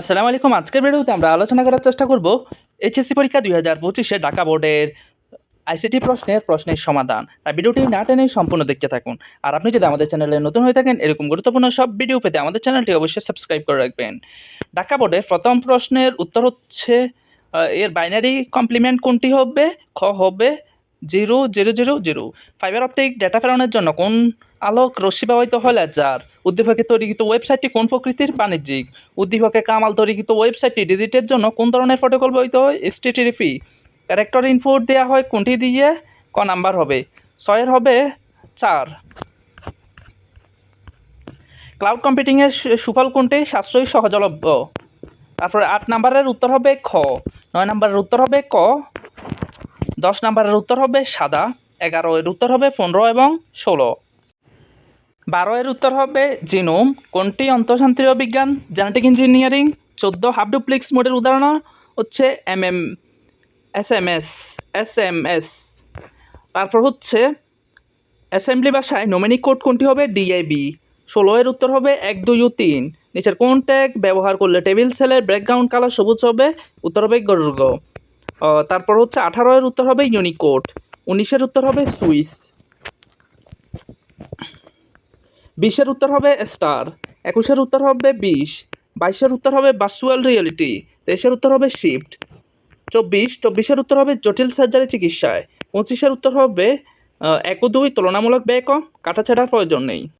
আসসালামু আলাইকুম। আজকের ভিডিওতে আমরা আলোচনা করার চেষ্টা করব এইচএসসি পরীক্ষা দুই হাজার পঁচিশে ঢাকা বোর্ডের আইসিটি প্রশ্নের প্রশ্নের সমাধান। তাই ভিডিওটি না টেনে সম্পূর্ণ দেখতে থাকুন। আর আপনি যদি আমাদের চ্যানেলে নতুন হয়ে থাকেন, এরকম গুরুত্বপূর্ণ সব ভিডিও পেতে আমাদের চ্যানেলটি অবশ্যই সাবস্ক্রাইব করে রাখবেন। ঢাকা বোর্ডের প্রথম প্রশ্নের উত্তর হচ্ছে এর বাইনারি কমপ্লিমেন্ট কোনটি হবে, খ হবে zero zero zero zero. Fibre optic data প্রেরণের জন্য কোন আলোক রশ্মি ব্যবহৃত হয়? লেজার উদ্দীপকে তৈরিকৃত ওয়েবসাইটটি কোন প্রকৃতির বাণিজ্যিক? উদ্দীপকে কামাল তৈরিকৃত ওয়েবসাইটটি ডিজিটের জন্য কোন ধরনের প্রোটোকল ব্যবহৃত হয়? এসটিটিপি ক্যারেক্টর ইনপুট দেওয়া হয় কোনটি দিয়ে? ক নাম্বার হবে। ছয়ের হবে চার। ক্লাউড কম্পিউটিংয়ের সুফল কোনটি? সাশ্রয়ী, সহজলভ্য। তারপরে আট নাম্বারের উত্তর হবে খ। নয় নাম্বারের উত্তর হবে ক। দশ নাম্বারের উত্তর হবে সাদা এগারো এর উত্তর হবে পনেরো এবং ষোলো। বারো এর উত্তর হবে জিনোম কোনটি অন্তঃশান্ত্রীয় বিজ্ঞান? জেনেটিক ইঞ্জিনিয়ারিং চোদ্দ হাফ ডুপ্লিক্স মোডের উদাহরণ হচ্ছে M M S M S S M S তারপর হচ্ছে অ্যাসেম্বলি ভাষায় নোমেনিক কোড কোনটি হবে? ডিআইবি ষোলো এর উত্তর হবে এক দুই ও তিন। নিচের কোন ট্যাগ ব্যবহার করলে টেবিল সেলের ব্যাকগ্রাউন্ড কালার সবুজ হবে? উত্তর হবে আহ, তারপর হচ্ছে আঠারো এর উত্তর হবে ইউনিকোড উনিশের উত্তর হবে সুইস বিশের উত্তর হবে স্টার একুশের উত্তর হবে বিশ বাইশের উত্তর হবে ভার্চুয়াল রিয়েলিটি তেইশের উত্তর হবে শিফট, চব্বিশ চব্বিশের উত্তর হবে জটিল সার্জারি চিকিৎসায় পঁচিশের উত্তর হবে এক দুই তুলনামূলক ব্যয় কম, কাটাছেড়ার প্রয়োজন নেই।